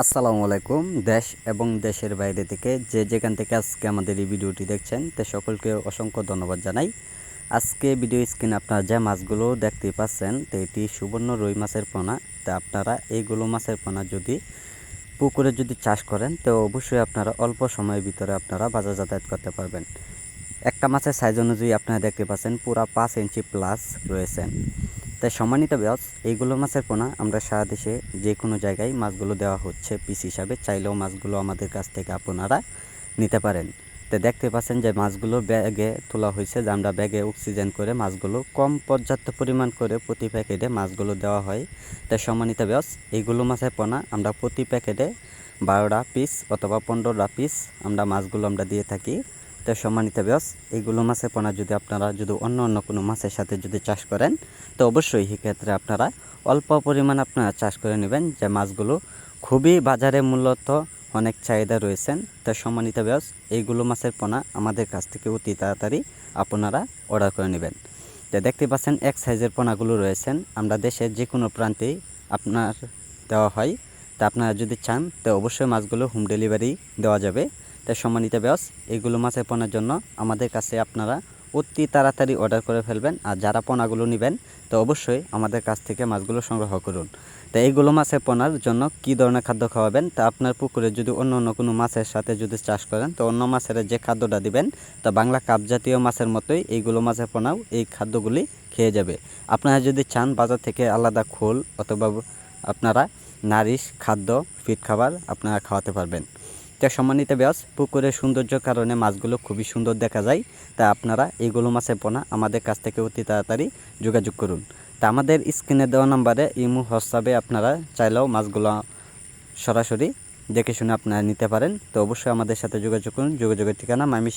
আসসালামু আলাইকুম, দেশ এবং দেশের বাইরে থেকে যে যেখান থেকে আজকে আমাদের এই ভিডিওটি দেখছেন, তে সকলকে অসংখ্য ধন্যবাদ জানাই। আজকে ভিডিও স্ক্রিনে আপনারা যে মাছগুলো দেখতে পাচ্ছেন, তো এটি সুবর্ণ রুই মাছের পোনা। তা আপনারা এইগুলো মাছের পোনা যদি পুকুরে যদি চাষ করেন, তো অবশ্যই আপনারা অল্প সময়ের ভিতরে আপনারা বাজার যাতায়াত করতে পারবেন। একটা মাছের সাইজ অনুযায়ী আপনারা দেখতে পাচ্ছেন, পুরা পাঁচ ইঞ্চি প্লাস রয়েছেন। তাই সম্মানিত ব্যাস এইগুলো মাছের পোনা, আমরা সারা দেশে যে কোনো জায়গায় মাছগুলো দেওয়া হচ্ছে। পিস হিসাবে চাইলেও মাছগুলো আমাদের কাছ থেকে আপনারা নিতে পারেন। তো দেখতে পাচ্ছেন যে মাছগুলো ব্যাগে তোলা হয়েছে, যে আমরা ব্যাগে অক্সিজেন করে মাছগুলো কম পর্যাপ্ত পরিমাণ করে প্রতি প্যাকেটে মাছগুলো দেওয়া হয়। তাই সম্মানিত ব্যাস এইগুলো মাছের পোনা, আমরা প্রতি প্যাকেটে বারোটা পিস অথবা পনেরোটা পিস আমরা মাছগুলো আমরা দিয়ে থাকি। তো সম্মানিত ব্যাস এইগুলো মাছের পোনা যদি আপনারা যদি অন্য অন্য কোনো মাছের সাথে যদি চাষ করেন, তো অবশ্যই সেক্ষেত্রে আপনারা অল্প পরিমাণ আপনারা চাষ করে নেবেন যে মাছগুলো খুবই বাজারে মূলত অনেক চাহিদা রয়েছেন। তো সম্মানিত ব্যাস এইগুলো মাছের পোনা আমাদের কাছ থেকে অতি তাড়াতাড়ি আপনারা অর্ডার করে নেবেন। তো দেখতে পাচ্ছেন এক সাইজের পোনাগুলো রয়েছেন। আমরা দেশের যে কোনো প্রান্তেই আপনার দেওয়া হয়। তা আপনারা যদি চান, তো অবশ্যই মাছগুলো হোম ডেলিভারি দেওয়া যাবে। তাই সম্মানিত ব্যাস এইগুলো মাছের পোনার জন্য আমাদের কাছে আপনারা অতি তাড়াতাড়ি অর্ডার করে ফেলবেন। আর যারা পোনাগুলো নেবেন, তো অবশ্যই আমাদের কাছ থেকে মাছগুলো সংগ্রহ করুন। তো এইগুলো মাছের পোনার জন্য কী ধরনের খাদ্য খাওয়াবেন? তা আপনার পুকুরে যদি অন্য অন্য কোনো মাছের সাথে যদি চাষ করেন, তো অন্য মাছের যে খাদ্যটা দিবেন, তা বাংলা কাপ জাতীয় মাছের মতোই এইগুলো মাছের পোনাও এই খাদ্যগুলি খেয়ে যাবে। আপনারা যদি চান বাজার থেকে আলাদা খোল অথবা আপনারা নারিশ খাদ্য ফিট খাবার আপনারা খাওয়াতে পারবেন। তো সম্মানিত ব্যাস পুকুরের সৌন্দর্যের কারণে মাছগুলো খুবই সুন্দর দেখা যায়। তা আপনারা এইগুলো মাছের পোনা আমাদের কাছ থেকে অতি তাড়াতাড়ি যোগাযোগ করুন। তা আমাদের স্ক্রিনে দেওয়া নাম্বারে ইমু, হোয়াটসঅ্যাপে আপনারা চাইলেও মাছগুলো সরাসরি দেখে শুনে আপনারা নিতে পারেন। তো অবশ্যই আমাদের সাথে যোগাযোগ করুন। যোগাযোগের ঠিকানা মাইমি